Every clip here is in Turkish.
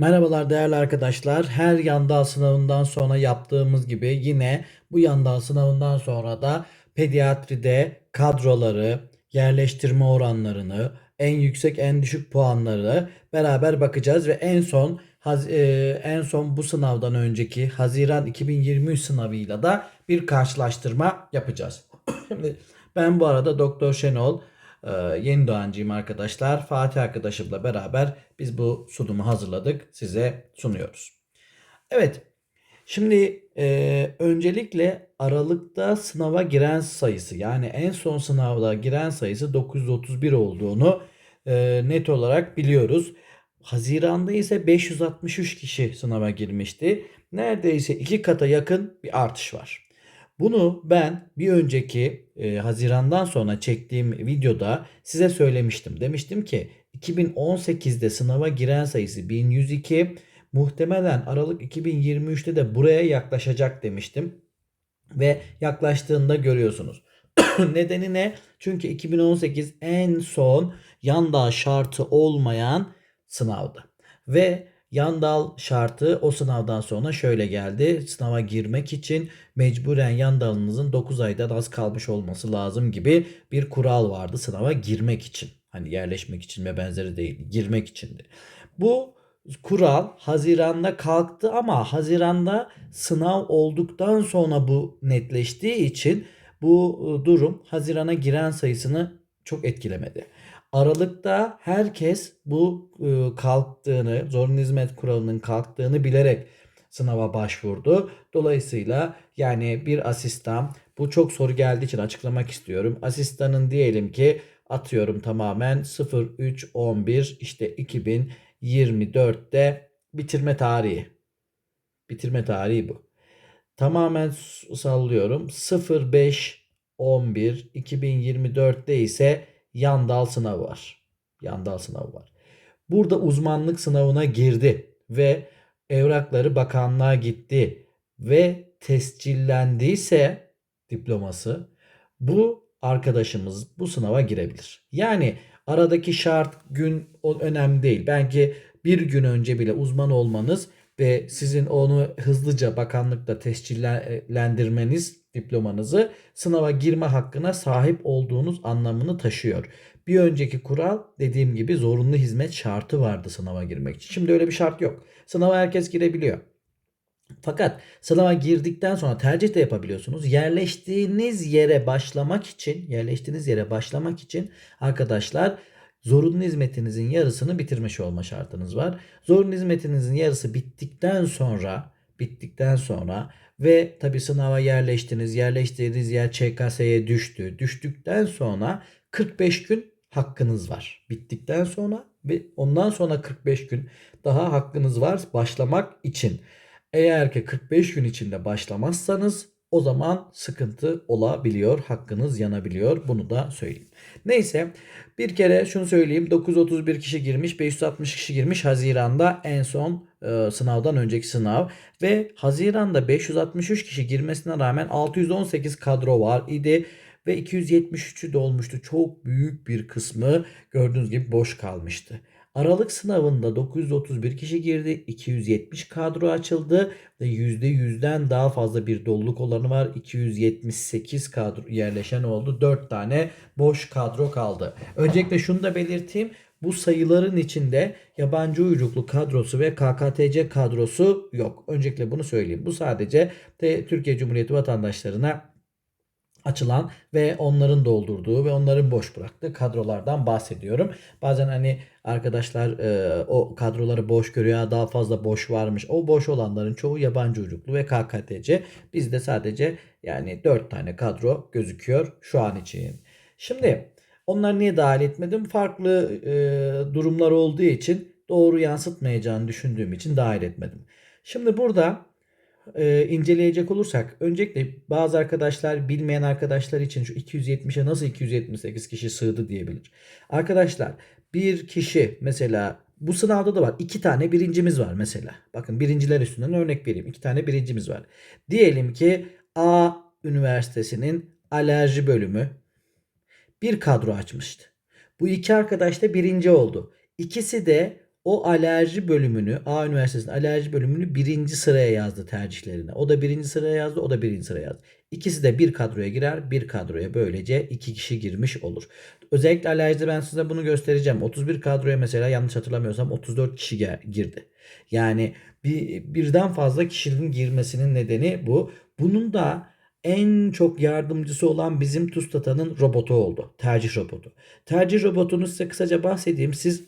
Merhabalar değerli arkadaşlar. Her yandal sınavından sonra yaptığımız gibi yine bu yandal sınavından sonra da pediatride kadroları, yerleştirme oranlarını, en yüksek en düşük puanları beraber bakacağız ve en son e, en son bu sınavdan önceki Haziran 2023 sınavıyla da bir karşılaştırma yapacağız. Ben bu arada Doktor Şenol ee, yeni doğancıyım arkadaşlar. Fatih arkadaşımla beraber biz bu sunumu hazırladık. Size sunuyoruz. Evet. Şimdi e, öncelikle Aralık'ta sınava giren sayısı yani en son sınavda giren sayısı 931 olduğunu e, net olarak biliyoruz. Haziran'da ise 563 kişi sınava girmişti. Neredeyse iki kata yakın bir artış var. Bunu ben bir önceki e, Haziran'dan sonra çektiğim videoda size söylemiştim. Demiştim ki 2018'de sınava giren sayısı 1102 muhtemelen Aralık 2023'te de buraya yaklaşacak demiştim. Ve yaklaştığında görüyorsunuz. Nedeni ne? Çünkü 2018 en son yanda şartı olmayan sınavdı. Ve Yandal şartı o sınavdan sonra şöyle geldi. Sınava girmek için mecburen yandalınızın 9 aydan az kalmış olması lazım gibi bir kural vardı sınava girmek için. Hani yerleşmek için ve benzeri değil, girmek içindi. Bu kural Haziran'da kalktı ama Haziran'da sınav olduktan sonra bu netleştiği için bu e, durum Haziran'a giren sayısını çok etkilemedi. Aralıkta herkes bu e, kalktığını, zorunlu hizmet kuralının kalktığını bilerek sınava başvurdu. Dolayısıyla yani bir asistan bu çok soru geldiği için açıklamak istiyorum. Asistanın diyelim ki atıyorum tamamen 03 11 işte 2024'te bitirme tarihi. Bitirme tarihi bu. Tamamen sallıyorum. 05 11 2024'te ise yan dal sınavı var. Yan dal sınavı var. Burada uzmanlık sınavına girdi ve evrakları bakanlığa gitti ve tescillendiyse diploması bu arkadaşımız bu sınava girebilir. Yani aradaki şart gün önemli değil. Belki bir gün önce bile uzman olmanız ve sizin onu hızlıca bakanlıkta tescillendirmeniz diplomanızı sınava girme hakkına sahip olduğunuz anlamını taşıyor. Bir önceki kural dediğim gibi zorunlu hizmet şartı vardı sınava girmek için. Şimdi öyle bir şart yok. Sınava herkes girebiliyor. Fakat sınava girdikten sonra tercih de yapabiliyorsunuz. Yerleştiğiniz yere başlamak için, yerleştiğiniz yere başlamak için arkadaşlar zorunlu hizmetinizin yarısını bitirmiş olma şartınız var. Zorunlu hizmetinizin yarısı bittikten sonra bittikten sonra ve tabi sınava yerleştiniz. Yerleştirdiğiniz yer ÇKS'ye düştü. Düştükten sonra 45 gün hakkınız var. Bittikten sonra ve ondan sonra 45 gün daha hakkınız var başlamak için. Eğer ki 45 gün içinde başlamazsanız o zaman sıkıntı olabiliyor. Hakkınız yanabiliyor. Bunu da söyleyeyim. Neyse bir kere şunu söyleyeyim. 931 kişi girmiş. 560 kişi girmiş. Haziran'da en son e, sınavdan önceki sınav. Ve Haziran'da 563 kişi girmesine rağmen 618 kadro var idi. Ve 273'ü dolmuştu. Çok büyük bir kısmı gördüğünüz gibi boş kalmıştı. Aralık sınavında 931 kişi girdi. 270 kadro açıldı ve %100'den daha fazla bir doluluk olanı var. 278 kadro yerleşen oldu. 4 tane boş kadro kaldı. Öncelikle şunu da belirteyim. Bu sayıların içinde yabancı uyruklu kadrosu ve KKTC kadrosu yok. Öncelikle bunu söyleyeyim. Bu sadece Türkiye Cumhuriyeti vatandaşlarına açılan ve onların doldurduğu ve onların boş bıraktığı kadrolardan bahsediyorum. Bazen hani arkadaşlar e, o kadroları boş görüyor daha fazla boş varmış. O boş olanların çoğu yabancı uyruklu ve KKTC. Bizde sadece yani 4 tane kadro gözüküyor şu an için. Şimdi onları niye dahil etmedim? Farklı e, durumlar olduğu için doğru yansıtmayacağını düşündüğüm için dahil etmedim. Şimdi burada e, inceleyecek olursak öncelikle bazı arkadaşlar bilmeyen arkadaşlar için şu 270'e nasıl 278 kişi sığdı diyebilir. Arkadaşlar bir kişi mesela bu sınavda da var. iki tane birincimiz var mesela. Bakın birinciler üstünden örnek vereyim. iki tane birincimiz var. Diyelim ki A üniversitesinin alerji bölümü bir kadro açmıştı. Bu iki arkadaş da birinci oldu. İkisi de o alerji bölümünü A Üniversitesi'nin alerji bölümünü birinci sıraya yazdı tercihlerine. O da birinci sıraya yazdı, o da birinci sıraya yazdı. İkisi de bir kadroya girer, bir kadroya böylece iki kişi girmiş olur. Özellikle alerjide ben size bunu göstereceğim. 31 kadroya mesela yanlış hatırlamıyorsam 34 kişi girdi. Yani bir, birden fazla kişinin girmesinin nedeni bu. Bunun da en çok yardımcısı olan bizim TUSTATA'nın robotu oldu. Tercih robotu. Tercih robotunu size kısaca bahsedeyim. Siz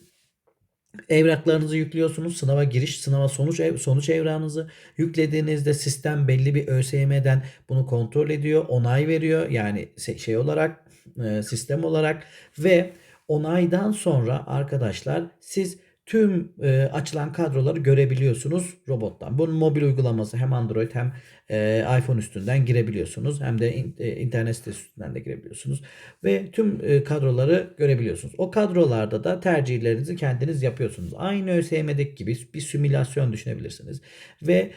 evraklarınızı yüklüyorsunuz. Sınava giriş, sınava sonuç ev, sonuç evrağınızı yüklediğinizde sistem belli bir ÖSYM'den bunu kontrol ediyor, onay veriyor. Yani şey olarak e, sistem olarak ve onaydan sonra arkadaşlar siz tüm e, açılan kadroları görebiliyorsunuz robottan. Bunun mobil uygulaması hem Android hem e, iPhone üstünden girebiliyorsunuz. Hem de in, e, internet sitesi üstünden de girebiliyorsunuz. Ve tüm e, kadroları görebiliyorsunuz. O kadrolarda da tercihlerinizi kendiniz yapıyorsunuz. Aynı ÖSYM'deki gibi bir simülasyon düşünebilirsiniz. Ve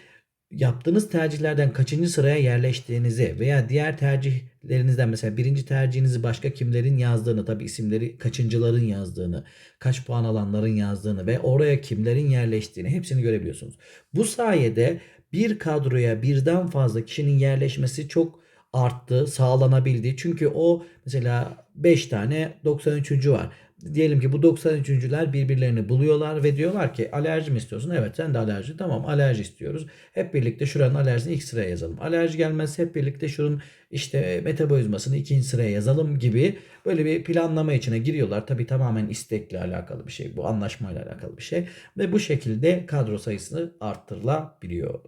yaptığınız tercihlerden kaçıncı sıraya yerleştiğinizi veya diğer tercihlerinizden mesela birinci tercihinizi başka kimlerin yazdığını tabi isimleri kaçıncıların yazdığını kaç puan alanların yazdığını ve oraya kimlerin yerleştiğini hepsini görebiliyorsunuz. Bu sayede bir kadroya birden fazla kişinin yerleşmesi çok arttı, sağlanabildi. Çünkü o mesela 5 tane 93. var. Diyelim ki bu 93'cüler birbirlerini buluyorlar ve diyorlar ki alerji mi istiyorsun? Evet sen de alerji. Tamam alerji istiyoruz. Hep birlikte şuranın alerjisini ilk sıraya yazalım. Alerji gelmezse hep birlikte şunun işte metabolizmasını ikinci sıraya yazalım gibi böyle bir planlama içine giriyorlar. Tabi tamamen istekle alakalı bir şey. Bu anlaşmayla alakalı bir şey. Ve bu şekilde kadro sayısını arttırılabiliyor.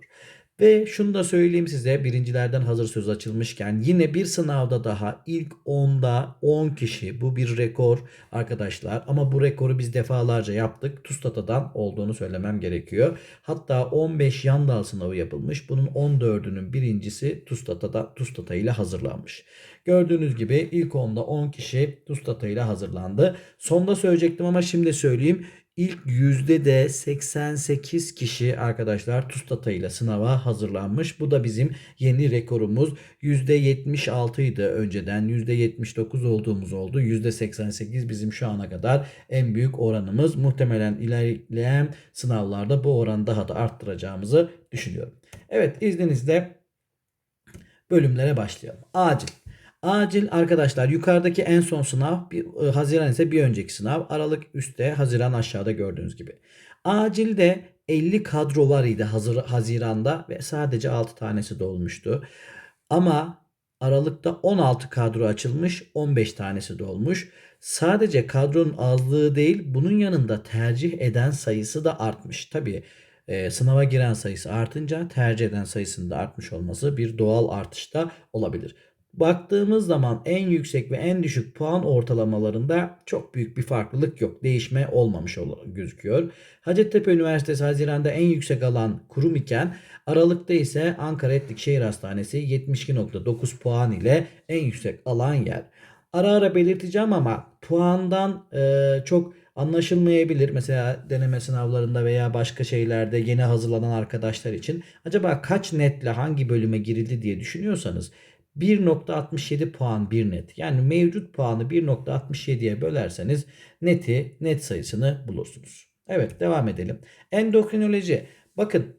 Ve şunu da söyleyeyim size birincilerden hazır söz açılmışken yine bir sınavda daha ilk 10'da 10 kişi bu bir rekor arkadaşlar ama bu rekoru biz defalarca yaptık. TUSTATA'dan olduğunu söylemem gerekiyor. Hatta 15 yan dal sınavı yapılmış. Bunun 14'ünün birincisi TUSTATA'da TUSTATA ile hazırlanmış. Gördüğünüz gibi ilk 10'da 10 kişi TUSTATA ile hazırlandı. Sonda söyleyecektim ama şimdi söyleyeyim. İlk yüzde de 88 kişi arkadaşlar TUSTATA ile sınava hazırlanmış. Bu da bizim yeni rekorumuz. Yüzde 76 idi önceden. Yüzde 79 olduğumuz oldu. Yüzde 88 bizim şu ana kadar en büyük oranımız. Muhtemelen ilerleyen sınavlarda bu oranı daha da arttıracağımızı düşünüyorum. Evet izninizle bölümlere başlayalım. Acil. Acil arkadaşlar yukarıdaki en son sınav bir, e, Haziran ise bir önceki sınav. Aralık üstte Haziran aşağıda gördüğünüz gibi. Acilde 50 kadro var idi hazır, Haziran'da ve sadece 6 tanesi dolmuştu. Ama Aralık'ta 16 kadro açılmış 15 tanesi dolmuş. Sadece kadronun azlığı değil bunun yanında tercih eden sayısı da artmış. Tabii e, sınava giren sayısı artınca tercih eden sayısının da artmış olması bir doğal artışta olabilir. Baktığımız zaman en yüksek ve en düşük puan ortalamalarında çok büyük bir farklılık yok. Değişme olmamış gözüküyor. Hacettepe Üniversitesi Haziran'da en yüksek alan kurum iken Aralık'ta ise Ankara Etlik Şehir Hastanesi 72.9 puan ile en yüksek alan yer. Ara ara belirteceğim ama puandan e, çok anlaşılmayabilir. Mesela deneme sınavlarında veya başka şeylerde yeni hazırlanan arkadaşlar için acaba kaç netle hangi bölüme girildi diye düşünüyorsanız 1.67 puan bir net. Yani mevcut puanı 1.67'ye bölerseniz neti net sayısını bulursunuz. Evet devam edelim. Endokrinoloji. Bakın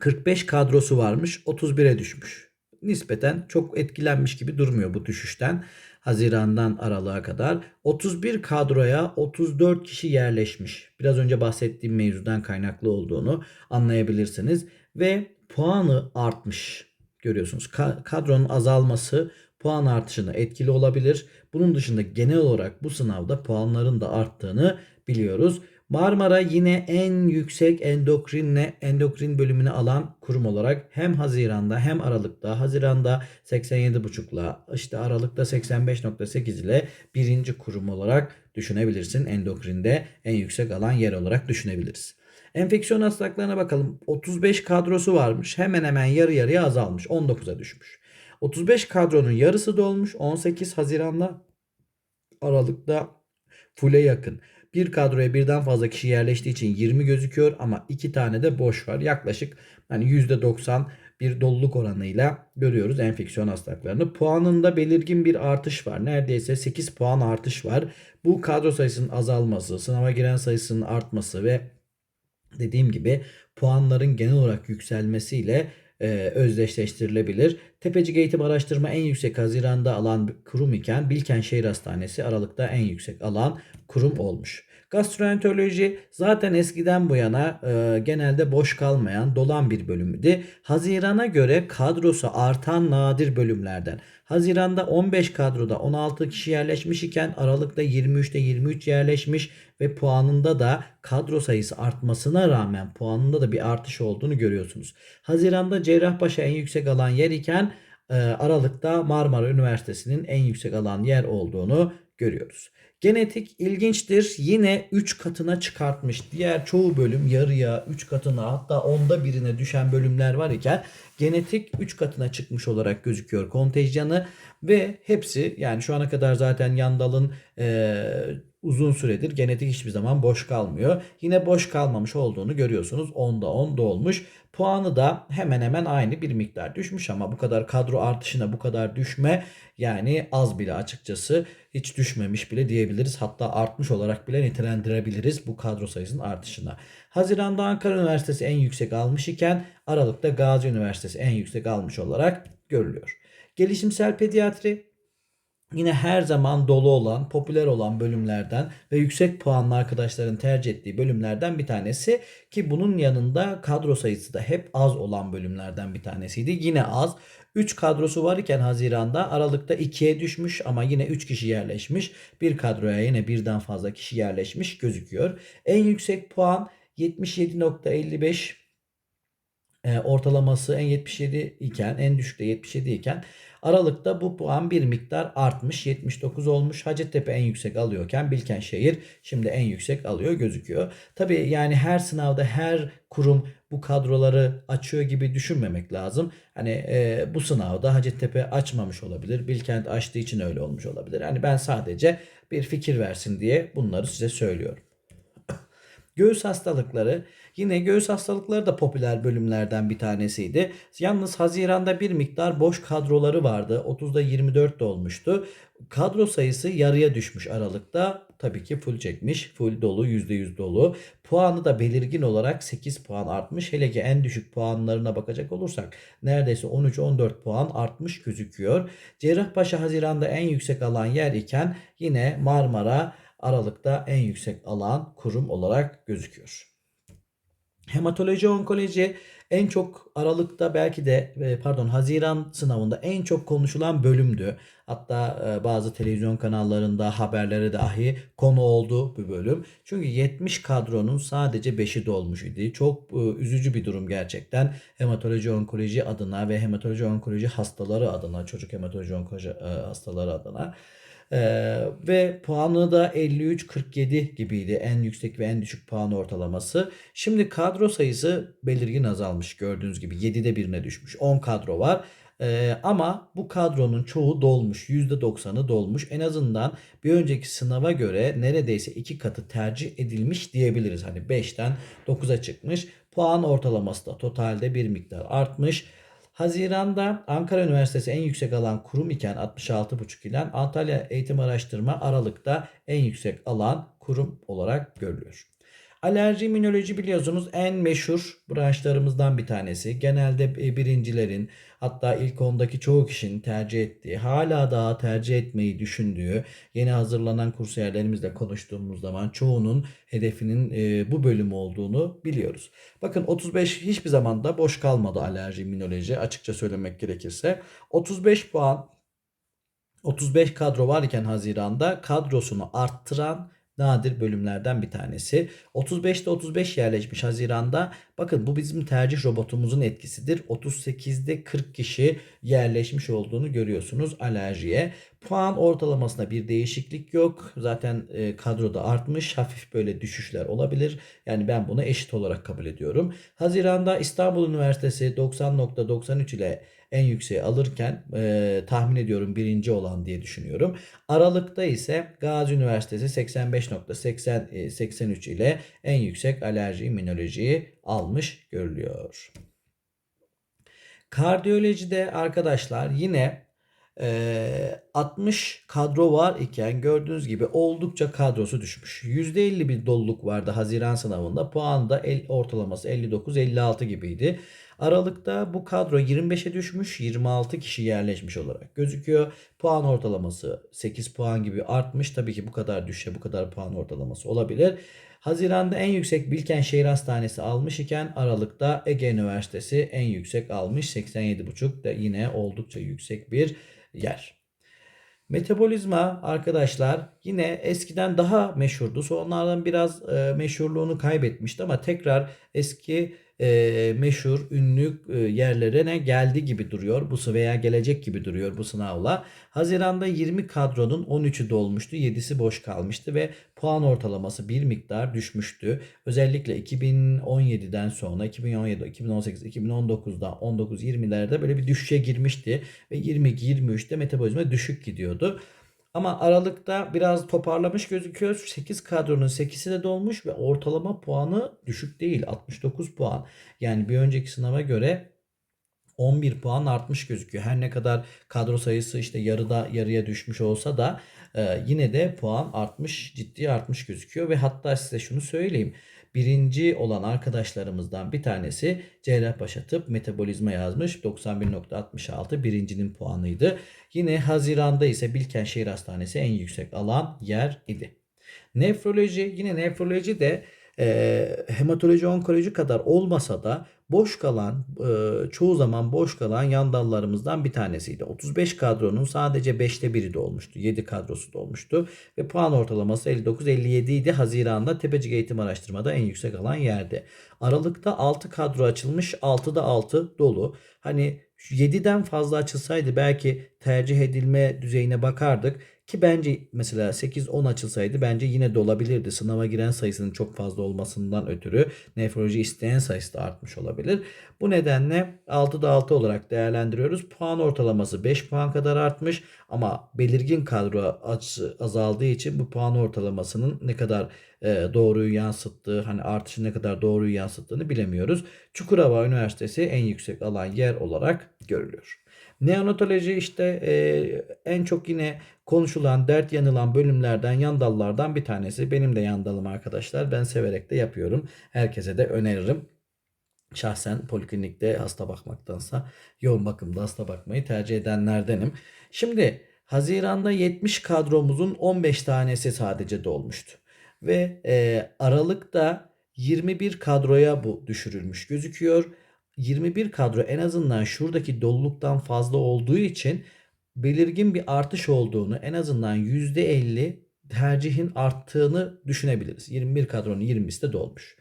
45 kadrosu varmış 31'e düşmüş. Nispeten çok etkilenmiş gibi durmuyor bu düşüşten. Haziran'dan Aralık'a kadar 31 kadroya 34 kişi yerleşmiş. Biraz önce bahsettiğim mevzudan kaynaklı olduğunu anlayabilirsiniz ve puanı artmış görüyorsunuz. kadronun azalması puan artışına etkili olabilir. Bunun dışında genel olarak bu sınavda puanların da arttığını biliyoruz. Marmara yine en yüksek endokrinle endokrin bölümünü alan kurum olarak hem Haziran'da hem Aralık'ta Haziran'da 87.5'la işte Aralık'ta 85.8 ile birinci kurum olarak düşünebilirsin. Endokrinde en yüksek alan yer olarak düşünebiliriz. Enfeksiyon hastalıklarına bakalım. 35 kadrosu varmış. Hemen hemen yarı yarıya azalmış. 19'a düşmüş. 35 kadronun yarısı dolmuş. 18 Haziran'da Aralık'ta full'e yakın. Bir kadroya birden fazla kişi yerleştiği için 20 gözüküyor ama iki tane de boş var. Yaklaşık hani %90 bir doluluk oranıyla görüyoruz enfeksiyon hastalıklarını. Puanında belirgin bir artış var. Neredeyse 8 puan artış var. Bu kadro sayısının azalması, sınava giren sayısının artması ve dediğim gibi puanların genel olarak yükselmesiyle e, özdeşleştirilebilir. Tepecik Eğitim Araştırma en yüksek Haziran'da alan kurum iken Bilken Şehir Hastanesi Aralık'ta en yüksek alan kurum olmuş. Gastroenteroloji zaten eskiden bu yana e, genelde boş kalmayan, dolan bir bölümüydü. Hazirana göre kadrosu artan nadir bölümlerden. Haziranda 15 kadroda 16 kişi yerleşmiş iken Aralık'ta 23'te 23 yerleşmiş ve puanında da kadro sayısı artmasına rağmen puanında da bir artış olduğunu görüyorsunuz. Haziranda Cerrahpaşa en yüksek alan yer iken e, Aralık'ta Marmara Üniversitesi'nin en yüksek alan yer olduğunu görüyoruz. Genetik ilginçtir. Yine 3 katına çıkartmış. Diğer çoğu bölüm yarıya, 3 katına hatta onda birine düşen bölümler var iken genetik 3 katına çıkmış olarak gözüküyor kontenjanı ve hepsi yani şu ana kadar zaten Yandal'ın e, uzun süredir genetik hiçbir zaman boş kalmıyor. Yine boş kalmamış olduğunu görüyorsunuz. 10'da 10 dolmuş. Puanı da hemen hemen aynı bir miktar düşmüş ama bu kadar kadro artışına bu kadar düşme yani az bile açıkçası hiç düşmemiş bile diyebiliriz. Hatta artmış olarak bile nitelendirebiliriz bu kadro sayısının artışına. Haziranda Ankara Üniversitesi en yüksek almış iken Aralık'ta Gazi Üniversitesi en yüksek almış olarak görülüyor. Gelişimsel pediatri Yine her zaman dolu olan, popüler olan bölümlerden ve yüksek puanlı arkadaşların tercih ettiği bölümlerden bir tanesi ki bunun yanında kadro sayısı da hep az olan bölümlerden bir tanesiydi. Yine az. 3 kadrosu var iken Haziran'da Aralık'ta 2'ye düşmüş ama yine 3 kişi yerleşmiş. Bir kadroya yine birden fazla kişi yerleşmiş gözüküyor. En yüksek puan 77.55 e, ortalaması en 77 iken en düşükte 77 iken Aralık'ta bu puan bir miktar artmış 79 olmuş. Hacettepe en yüksek alıyorken Bilkenşehir şimdi en yüksek alıyor gözüküyor. Tabi yani her sınavda her kurum bu kadroları açıyor gibi düşünmemek lazım. Hani e, bu sınavda Hacettepe açmamış olabilir. Bilkent açtığı için öyle olmuş olabilir. Hani ben sadece bir fikir versin diye bunları size söylüyorum. Göğüs hastalıkları yine göğüs hastalıkları da popüler bölümlerden bir tanesiydi. Yalnız Haziran'da bir miktar boş kadroları vardı. 30'da 24 de olmuştu. Kadro sayısı yarıya düşmüş Aralık'ta. Tabii ki full çekmiş. Full dolu %100 dolu. Puanı da belirgin olarak 8 puan artmış. Hele ki en düşük puanlarına bakacak olursak neredeyse 13-14 puan artmış gözüküyor. Cerrahpaşa Haziran'da en yüksek alan yer iken yine Marmara Aralık'ta en yüksek alan kurum olarak gözüküyor. Hematoloji onkoloji en çok Aralık'ta belki de e, pardon Haziran sınavında en çok konuşulan bölümdü. Hatta e, bazı televizyon kanallarında haberlere dahi konu oldu bu bölüm. Çünkü 70 kadronun sadece 5'i dolmuş idi. Çok e, üzücü bir durum gerçekten. Hematoloji onkoloji adına ve hematoloji onkoloji hastaları adına, çocuk hematoloji onkoloji hastaları adına. Ee, ve puanı da 53-47 gibiydi. En yüksek ve en düşük puan ortalaması. Şimdi kadro sayısı belirgin azalmış gördüğünüz gibi. 7'de birine düşmüş. 10 kadro var. Ee, ama bu kadronun çoğu dolmuş. %90'ı dolmuş. En azından bir önceki sınava göre neredeyse iki katı tercih edilmiş diyebiliriz. Hani 5'ten 9'a çıkmış. Puan ortalaması da totalde bir miktar artmış. Haziranda Ankara Üniversitesi en yüksek alan kurum iken 66,5 ile Antalya Eğitim Araştırma Aralık'ta en yüksek alan kurum olarak görülüyor. Alerji immünoloji biliyorsunuz en meşhur branşlarımızdan bir tanesi. Genelde birincilerin hatta ilk ondaki çoğu kişinin tercih ettiği, hala daha tercih etmeyi düşündüğü, yeni hazırlanan kursiyerlerimizle konuştuğumuz zaman çoğunun hedefinin e, bu bölüm olduğunu biliyoruz. Bakın 35 hiçbir zaman da boş kalmadı alerji immünoloji açıkça söylemek gerekirse. 35 puan 35 kadro varken Haziran'da kadrosunu arttıran nadir bölümlerden bir tanesi. 35'te 35 yerleşmiş Haziran'da. Bakın bu bizim tercih robotumuzun etkisidir. 38'de 40 kişi yerleşmiş olduğunu görüyorsunuz alerjiye. Puan ortalamasında bir değişiklik yok. Zaten e, kadroda artmış. Hafif böyle düşüşler olabilir. Yani ben bunu eşit olarak kabul ediyorum. Haziranda İstanbul Üniversitesi 90.93 ile en yükseği alırken e, tahmin ediyorum birinci olan diye düşünüyorum. Aralıkta ise Gazi Üniversitesi 85.83 ile en yüksek alerji immünolojiyi almış görülüyor. Kardiyolojide arkadaşlar yine eee, 60 kadro var iken gördüğünüz gibi oldukça kadrosu düşmüş. %50 bir doluluk vardı Haziran sınavında. Puan da el, ortalaması 59-56 gibiydi. Aralıkta bu kadro 25'e düşmüş. 26 kişi yerleşmiş olarak gözüküyor. Puan ortalaması 8 puan gibi artmış. Tabii ki bu kadar düşe bu kadar puan ortalaması olabilir. Haziran'da en yüksek Bilkent Şehir Hastanesi almış iken Aralık'ta Ege Üniversitesi en yüksek almış 87,5 da yine oldukça yüksek bir yer. Metabolizma arkadaşlar yine eskiden daha meşhurdu. Sonradan biraz e, meşhurluğunu kaybetmişti ama tekrar eski e, meşhur ünlü e, yerlerine geldi gibi duruyor. Bu veya gelecek gibi duruyor bu sınavla. Haziranda 20 kadronun 13'ü dolmuştu. 7'si boş kalmıştı ve puan ortalaması bir miktar düşmüştü. Özellikle 2017'den sonra 2017, 2018, 2019'da 19-20'lerde böyle bir düşüşe girmişti ve 22-23'te metabolizma düşük gidiyordu. Ama Aralık'ta biraz toparlamış gözüküyor. 8 kadronun 8'i de dolmuş ve ortalama puanı düşük değil. 69 puan. Yani bir önceki sınava göre 11 puan artmış gözüküyor. Her ne kadar kadro sayısı işte yarıda yarıya düşmüş olsa da e, yine de puan artmış, ciddi artmış gözüküyor ve hatta size şunu söyleyeyim. Birinci olan arkadaşlarımızdan bir tanesi Cerrahpaşa Tıp Metabolizma yazmış. 91.66 birincinin puanıydı. Yine Haziran'da ise Bilkent Şehir Hastanesi en yüksek alan yer idi. Nefroloji yine nefroloji de e, hematoloji onkoloji kadar olmasa da boş kalan e, çoğu zaman boş kalan yan dallarımızdan bir tanesiydi. 35 kadronun sadece 5'te biri de olmuştu. 7 kadrosu da olmuştu. Ve puan ortalaması 59-57 idi. Haziran'da Tepecik Eğitim Araştırma'da en yüksek alan yerde. Aralıkta 6 kadro açılmış. 6'da 6 dolu. Hani 7'den fazla açılsaydı belki tercih edilme düzeyine bakardık. Ki bence mesela 8-10 açılsaydı bence yine de olabilirdi. Sınava giren sayısının çok fazla olmasından ötürü nefroloji isteyen sayısı da artmış olabilir. Bu nedenle 6'da 6 olarak değerlendiriyoruz. Puan ortalaması 5 puan kadar artmış ama belirgin kadro azaldığı için bu puan ortalamasının ne kadar e, doğruyu yansıttığı, hani artışın ne kadar doğruyu yansıttığını bilemiyoruz. Çukurova Üniversitesi en yüksek alan yer olarak görülüyor. Neonatoloji işte e, en çok yine konuşulan, dert yanılan bölümlerden, yan dallardan bir tanesi. Benim de yan dalım arkadaşlar. Ben severek de yapıyorum. Herkese de öneririm. Şahsen poliklinikte hasta bakmaktansa yoğun bakımda hasta bakmayı tercih edenlerdenim. Şimdi Haziran'da 70 kadromuzun 15 tanesi sadece dolmuştu. Ve e, Aralık'ta 21 kadroya bu düşürülmüş gözüküyor. 21 kadro en azından şuradaki doluluktan fazla olduğu için belirgin bir artış olduğunu en azından %50 tercihin arttığını düşünebiliriz. 21 kadronun 20'si de dolmuş.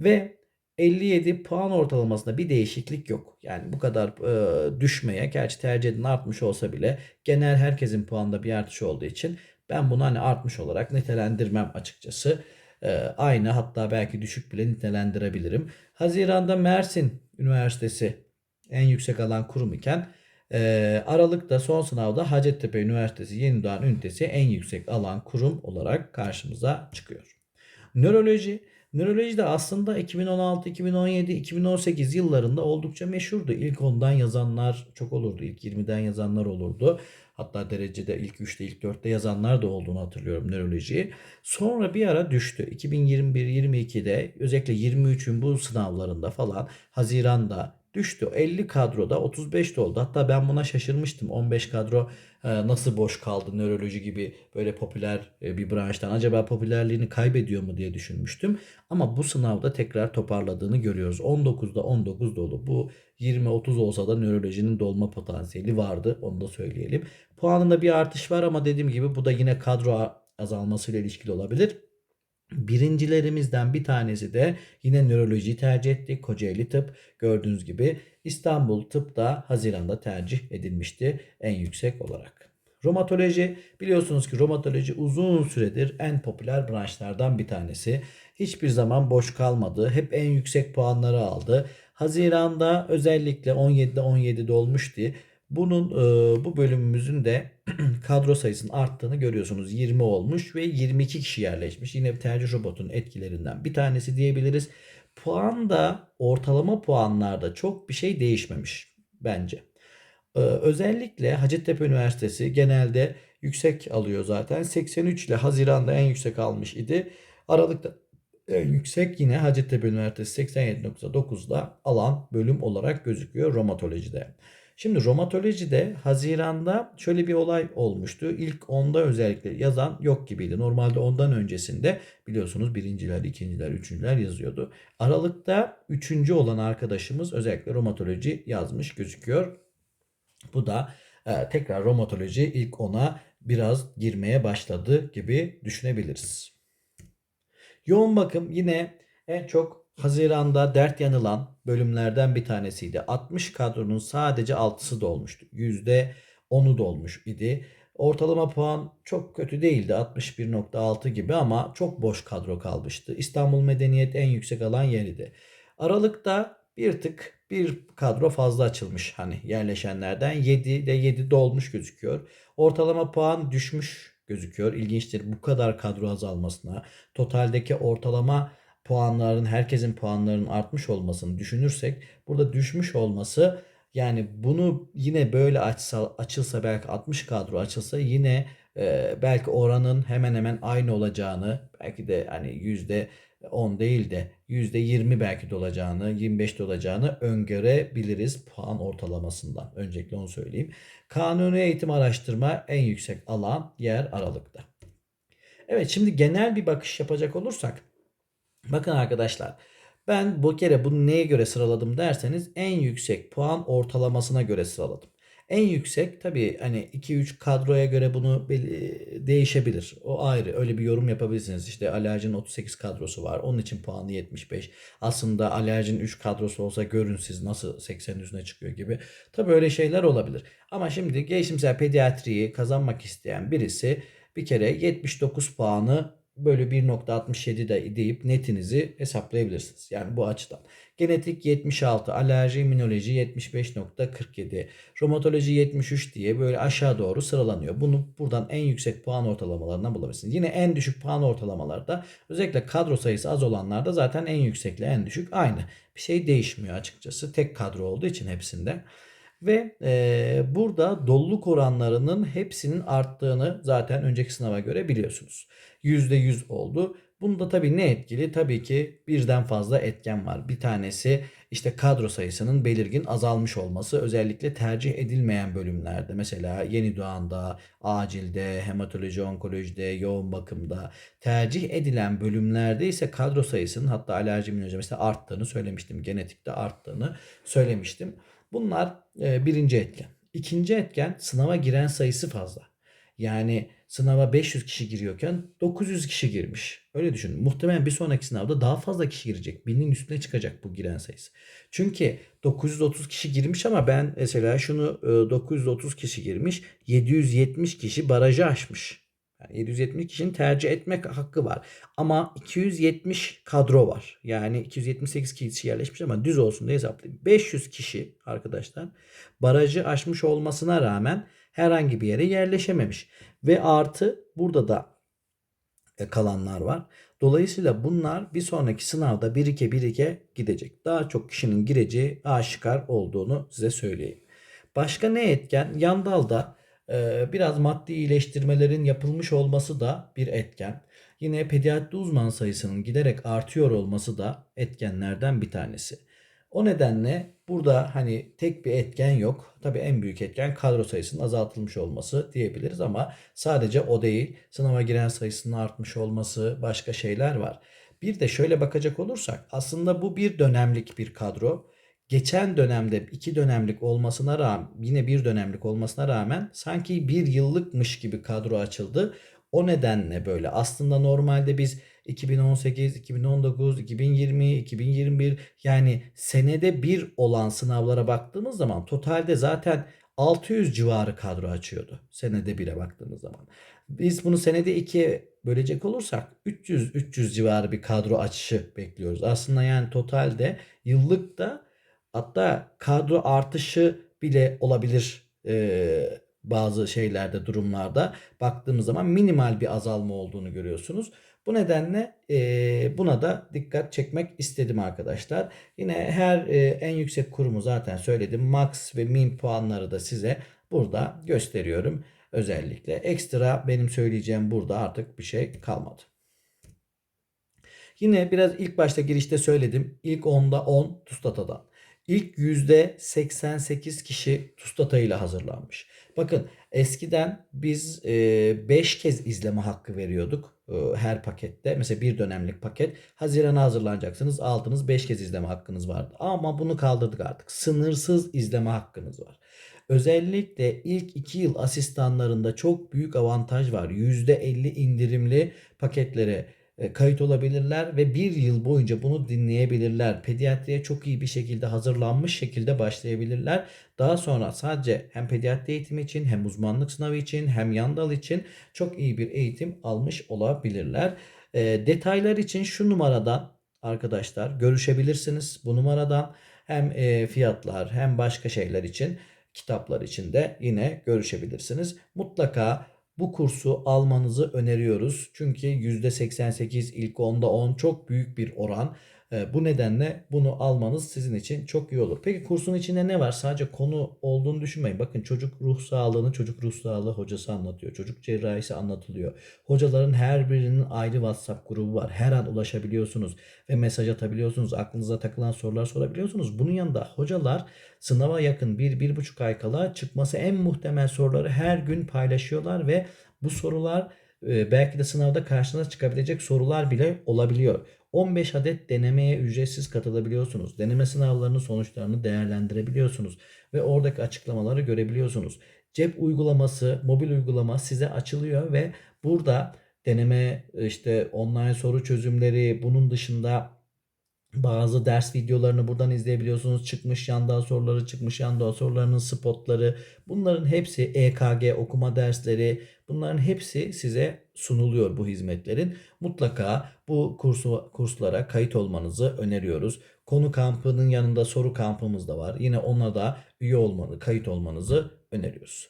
Ve 57 puan ortalamasında bir değişiklik yok. Yani bu kadar e, düşmeye gerçi tercihin artmış olsa bile genel herkesin puanda bir artış olduğu için ben bunu hani artmış olarak nitelendirmem açıkçası. E, aynı hatta belki düşük bile nitelendirebilirim. Haziranda Mersin Üniversitesi en yüksek alan kurum iken e, Aralık'ta son sınavda Hacettepe Üniversitesi Yeni Doğan Ünitesi en yüksek alan kurum olarak karşımıza çıkıyor. Nöroloji Nöroloji de aslında 2016, 2017, 2018 yıllarında oldukça meşhurdu. İlk ondan yazanlar çok olurdu. İlk 20'den yazanlar olurdu. Hatta derecede ilk 3'te ilk 4'te yazanlar da olduğunu hatırlıyorum nörolojiyi. Sonra bir ara düştü. 2021-22'de özellikle 23'ün bu sınavlarında falan Haziran'da düştü. 50 kadroda 35 de oldu. Hatta ben buna şaşırmıştım. 15 kadro e, nasıl boş kaldı nöroloji gibi böyle popüler e, bir branştan. Acaba popülerliğini kaybediyor mu diye düşünmüştüm. Ama bu sınavda tekrar toparladığını görüyoruz. 19'da 19 dolu. Bu 20-30 olsa da nörolojinin dolma potansiyeli vardı. Onu da söyleyelim. Puanında bir artış var ama dediğim gibi bu da yine kadro azalmasıyla ilişkili olabilir. Birincilerimizden bir tanesi de yine nöroloji tercih etti. Kocaeli Tıp gördüğünüz gibi İstanbul Tıp da Haziran'da tercih edilmişti en yüksek olarak. Romatoloji biliyorsunuz ki romatoloji uzun süredir en popüler branşlardan bir tanesi. Hiçbir zaman boş kalmadı. Hep en yüksek puanları aldı. Haziran'da özellikle 17'de 17'de olmuştu. Bunun e, bu bölümümüzün de kadro sayısının arttığını görüyorsunuz. 20 olmuş ve 22 kişi yerleşmiş. Yine tercih robotun etkilerinden bir tanesi diyebiliriz. Puan da ortalama puanlarda çok bir şey değişmemiş. bence. Ee, özellikle Hacettepe Üniversitesi genelde yüksek alıyor zaten. 83 ile Haziran'da en yüksek almış idi. Aralıkta en yüksek yine Hacettepe Üniversitesi 87.9'da alan bölüm olarak gözüküyor romatolojide. Şimdi romatolojide Haziran'da şöyle bir olay olmuştu. İlk onda özellikle yazan yok gibiydi. Normalde ondan öncesinde biliyorsunuz birinciler, ikinciler, üçüncüler yazıyordu. Aralıkta üçüncü olan arkadaşımız özellikle romatoloji yazmış gözüküyor. Bu da e, tekrar romatoloji ilk ona biraz girmeye başladı gibi düşünebiliriz. Yoğun bakım yine en çok Haziran'da dert yanılan bölümlerden bir tanesiydi. 60 kadronun sadece 6'sı dolmuştu. %10'u dolmuş idi. Ortalama puan çok kötü değildi. 61.6 gibi ama çok boş kadro kalmıştı. İstanbul Medeniyet en yüksek alan yeriydi. Aralıkta bir tık bir kadro fazla açılmış hani yerleşenlerden 7 de 7 dolmuş gözüküyor. Ortalama puan düşmüş gözüküyor. İlginçtir bu kadar kadro azalmasına. Totaldeki ortalama puanların herkesin puanlarının artmış olmasını düşünürsek burada düşmüş olması yani bunu yine böyle açsa, açılsa belki 60 kadro açılsa yine e, belki oranın hemen hemen aynı olacağını belki de hani yüzde 10 değil de %20 belki de olacağını, 25 de olacağını öngörebiliriz puan ortalamasından. Öncelikle onu söyleyeyim. Kanuni eğitim araştırma en yüksek alan yer aralıkta. Evet şimdi genel bir bakış yapacak olursak bakın arkadaşlar ben bu kere bunu neye göre sıraladım derseniz en yüksek puan ortalamasına göre sıraladım. En yüksek tabii hani 2-3 kadroya göre bunu değişebilir. O ayrı. Öyle bir yorum yapabilirsiniz. İşte alerjinin 38 kadrosu var. Onun için puanı 75. Aslında alerjinin 3 kadrosu olsa görün siz nasıl 80'in üzerine çıkıyor gibi. Tabii öyle şeyler olabilir. Ama şimdi gelişimsel pediatriyi kazanmak isteyen birisi bir kere 79 puanı bölü 1.67 de deyip netinizi hesaplayabilirsiniz. Yani bu açıdan. Genetik 76, alerji, immünoloji 75.47, romatoloji 73 diye böyle aşağı doğru sıralanıyor. Bunu buradan en yüksek puan ortalamalarından bulabilirsiniz. Yine en düşük puan ortalamalarda özellikle kadro sayısı az olanlarda zaten en yüksekle en düşük aynı. Bir şey değişmiyor açıkçası. Tek kadro olduğu için hepsinde. Ve e, burada doluluk oranlarının hepsinin arttığını zaten önceki sınava göre biliyorsunuz. %100 oldu. Bunda tabii ne etkili? Tabii ki birden fazla etken var. Bir tanesi işte kadro sayısının belirgin azalmış olması özellikle tercih edilmeyen bölümlerde mesela yeni doğanda, acilde, hematoloji, onkolojide, yoğun bakımda tercih edilen bölümlerde ise kadro sayısının hatta alerji mesela arttığını söylemiştim. Genetikte arttığını söylemiştim. Bunlar e, birinci etken. İkinci etken sınava giren sayısı fazla. Yani sınava 500 kişi giriyorken 900 kişi girmiş. Öyle düşünün. Muhtemelen bir sonraki sınavda daha fazla kişi girecek. Binin üstüne çıkacak bu giren sayısı. Çünkü 930 kişi girmiş ama ben mesela şunu 930 kişi girmiş. 770 kişi barajı aşmış. Yani 770 kişinin tercih etmek hakkı var. Ama 270 kadro var. Yani 278 kişi yerleşmiş ama düz olsun diye hesaplayayım. 500 kişi arkadaşlar barajı aşmış olmasına rağmen herhangi bir yere yerleşememiş. Ve artı burada da e, kalanlar var. Dolayısıyla bunlar bir sonraki sınavda birike birike gidecek. Daha çok kişinin gireceği aşikar olduğunu size söyleyeyim. Başka ne etken? Yandalda biraz maddi iyileştirmelerin yapılmış olması da bir etken. Yine pediatri uzman sayısının giderek artıyor olması da etkenlerden bir tanesi. O nedenle burada hani tek bir etken yok. Tabii en büyük etken kadro sayısının azaltılmış olması diyebiliriz ama sadece o değil. Sınava giren sayısının artmış olması, başka şeyler var. Bir de şöyle bakacak olursak aslında bu bir dönemlik bir kadro. Geçen dönemde iki dönemlik olmasına rağmen yine bir dönemlik olmasına rağmen sanki bir yıllıkmış gibi kadro açıldı. O nedenle böyle aslında normalde biz 2018, 2019, 2020, 2021 yani senede bir olan sınavlara baktığımız zaman totalde zaten 600 civarı kadro açıyordu. Senede bire baktığımız zaman. Biz bunu senede ikiye bölecek olursak 300-300 civarı bir kadro açışı bekliyoruz. Aslında yani totalde yıllık da hatta kadro artışı bile olabilir e, bazı şeylerde durumlarda baktığımız zaman minimal bir azalma olduğunu görüyorsunuz. Bu nedenle e, buna da dikkat çekmek istedim arkadaşlar. Yine her e, en yüksek kurumu zaten söyledim. Max ve min puanları da size burada gösteriyorum. Özellikle ekstra benim söyleyeceğim burada artık bir şey kalmadı. Yine biraz ilk başta girişte söyledim. İlk 10'da 10 Tustata'dan. İlk %88 kişi Tustata ile hazırlanmış. Bakın eskiden biz 5 kez izleme hakkı veriyorduk e, her pakette. Mesela bir dönemlik paket. Haziran'a hazırlanacaksınız. Aldınız 5 kez izleme hakkınız vardı. Ama bunu kaldırdık artık. Sınırsız izleme hakkınız var. Özellikle ilk 2 yıl asistanlarında çok büyük avantaj var. %50 indirimli paketlere e, kayıt olabilirler ve bir yıl boyunca bunu dinleyebilirler. Pediatriye çok iyi bir şekilde hazırlanmış şekilde başlayabilirler. Daha sonra sadece hem pediatri eğitimi için hem uzmanlık sınavı için hem yan dal için çok iyi bir eğitim almış olabilirler. E, detaylar için şu numaradan arkadaşlar görüşebilirsiniz. Bu numaradan hem e, fiyatlar hem başka şeyler için kitaplar için de yine görüşebilirsiniz. Mutlaka bu kursu almanızı öneriyoruz. Çünkü %88 ilk 10'da 10 çok büyük bir oran. E, Bu nedenle bunu almanız sizin için çok iyi olur. Peki kursun içinde ne var? Sadece konu olduğunu düşünmeyin. Bakın çocuk ruh sağlığını çocuk ruh sağlığı hocası anlatıyor. Çocuk cerrahisi anlatılıyor. Hocaların her birinin ayrı WhatsApp grubu var. Her an ulaşabiliyorsunuz ve mesaj atabiliyorsunuz. Aklınıza takılan sorular sorabiliyorsunuz. Bunun yanında hocalar sınava yakın 1-1,5 ay kala çıkması en muhtemel soruları her gün paylaşıyorlar ve bu sorular belki de sınavda karşınıza çıkabilecek sorular bile olabiliyor. 15 adet denemeye ücretsiz katılabiliyorsunuz. Deneme sınavlarının sonuçlarını değerlendirebiliyorsunuz ve oradaki açıklamaları görebiliyorsunuz. Cep uygulaması, mobil uygulama size açılıyor ve burada deneme işte online soru çözümleri bunun dışında bazı ders videolarını buradan izleyebiliyorsunuz. Çıkmış yanda soruları, çıkmış yanda sorularının spotları. Bunların hepsi EKG okuma dersleri. Bunların hepsi size sunuluyor bu hizmetlerin. Mutlaka bu kursu, kurslara kayıt olmanızı öneriyoruz. Konu kampının yanında soru kampımız da var. Yine ona da üye olmanı, kayıt olmanızı öneriyoruz.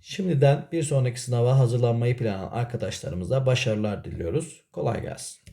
Şimdiden bir sonraki sınava hazırlanmayı planlayan arkadaşlarımıza başarılar diliyoruz. Kolay gelsin.